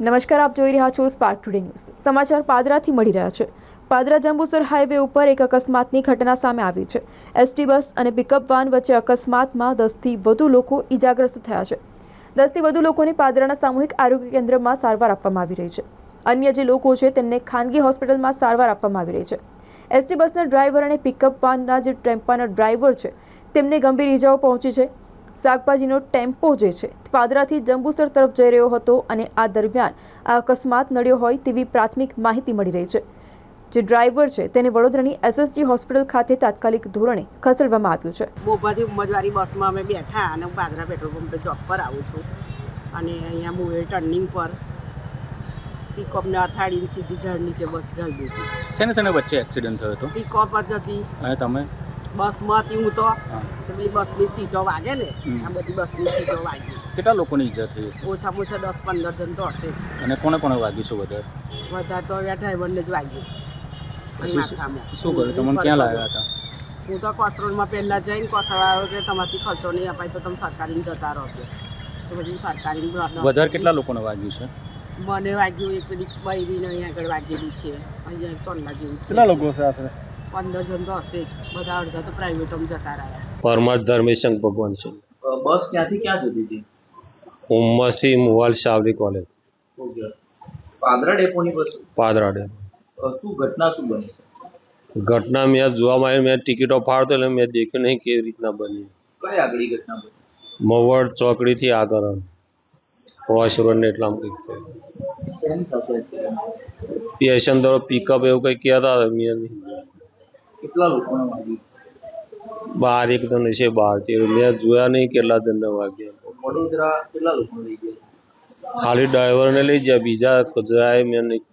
નમસ્કાર, આપ જોઈ રહ્યા છો સ્પાર્ક ટુડે ન્યૂઝ સમાચાર પાદરાથી મળી રહ્યા છે. પાદરા જંબુસર હાઈવે ઉપર એક અકસ્માતની ઘટના સામે આવી છે. એસટી બસ અને પિકઅપ વાન વચ્ચે અકસ્માતમાં દસથી વધુ લોકો ઈજાગ્રસ્ત થયા છે. દસથી વધુ લોકોને પાદરાના સામૂહિક આરોગ્ય કેન્દ્રમાં સારવાર આપવામાં આવી રહી છે. અન્ય જે લોકો છે, તેમને ખાનગી હોસ્પિટલમાં સારવાર આપવામાં આવી રહી છે. એસટી બસના ડ્રાઈવર અને પિકઅપ વાનના જે ટેમ્પાના ડ્રાઈવર છે, તેમને ગંભીર ઈજાઓ પહોંચી છે. શાકભાજીનો ટેમ્પો જે છે પાદરાથી જંબુસર તરફ જઈ રહ્યો હતો અને આ દરમિયાન આ અકસ્માત નડ્યો હોય તેવી પ્રાથમિક માહિતી મળી રહી છે. જે ડ્રાઈવર છે તેને વડોદરાની એસએસજી હોસ્પિટલ ખાતે તાત્કાલિક ધોરણે ખસેડવામાં આવ્યું છે. બોપાથી ઉમેદવારી બસમાં અમે બેઠા અને હું પાદરા પેટ્રોલ પંપે જોબ પર આવું છું. અને અહીંયા મુએ ટર્નિંગ પર પિકઅપને અથાડીને સીધી ઝાડ નીચે બસ ગાળી દીધી શેને શેને વચ્ચે એક્સિડન્ટ થયો હતો? પિકઅપ જ હતી. અને તમે? બસમાં હતી હું. તો પેલી બસની સીટો વાગે ને. આ બધી બસની સીટો વાગી. કેટલા લોકોની ઈજા થઈ હશે? ઓછામાં ઓછા દસ પંદર જણ તો હશે જ. અને કોને કોને વાગ્યું છે વધારે? વધારે તો ડ્રાઈવરને જ વાગ્યું. શું કર્યું? તમને ક્યાં લાવ્યા હતા હું તો કોસરોડમાં પહેલાં જઈને કોસળ આવ્યો કે તમારાથી ખર્ચો નહીં અપાય તો તમે સરકારીને જતા રહો કે. તો પછી સરકારી વધારે કેટલા લોકોને વાગ્યું છે? મને વાગ્યું એક પેલી બૈરીને અહીંયા આગળ વાગેલી છે. અહીંયા ચોલ્લા જેવું કેટલા લોકો છે આશરે? પંદર જણ તો હશે જ. બધા અડધા તો પ્રાઇવેટમાં જતા રહ્યા. પરમાર ધર્મેશંક ભગવાન છે. બસ ક્યાંથી ક્યાં જતી હતી? ઉમરથી મુવાલ સાવરી કોલેજ પાદરા ડેપોની બસ? પાદરા ડેપો. શું ઘટના શું બની? ઘટના મેં જોવા માં મેં ટિકિટો ફાડતો એટલે મેં દેખ્યું નહીં કેવી રીતના બની. કઈ આગળી ઘટના બની? મવડ ચોકડીથી આગળ. રોડ ને એટલા કંઈક થયું. સાથે પિકઅપ એવું કંઈક કહેતા હતા મેં નહીં કેટલા લોકોને વાગ્યું બાર એક જણ છે બાર તેર મેં જોયા નહીં કેટલા જણને વાગ્યા વડોદરા કેટલા લોકો લઈ ગયા? ખાલી ડ્રાઈવરને લઈ ગયા બીજા જાય મેં નહીં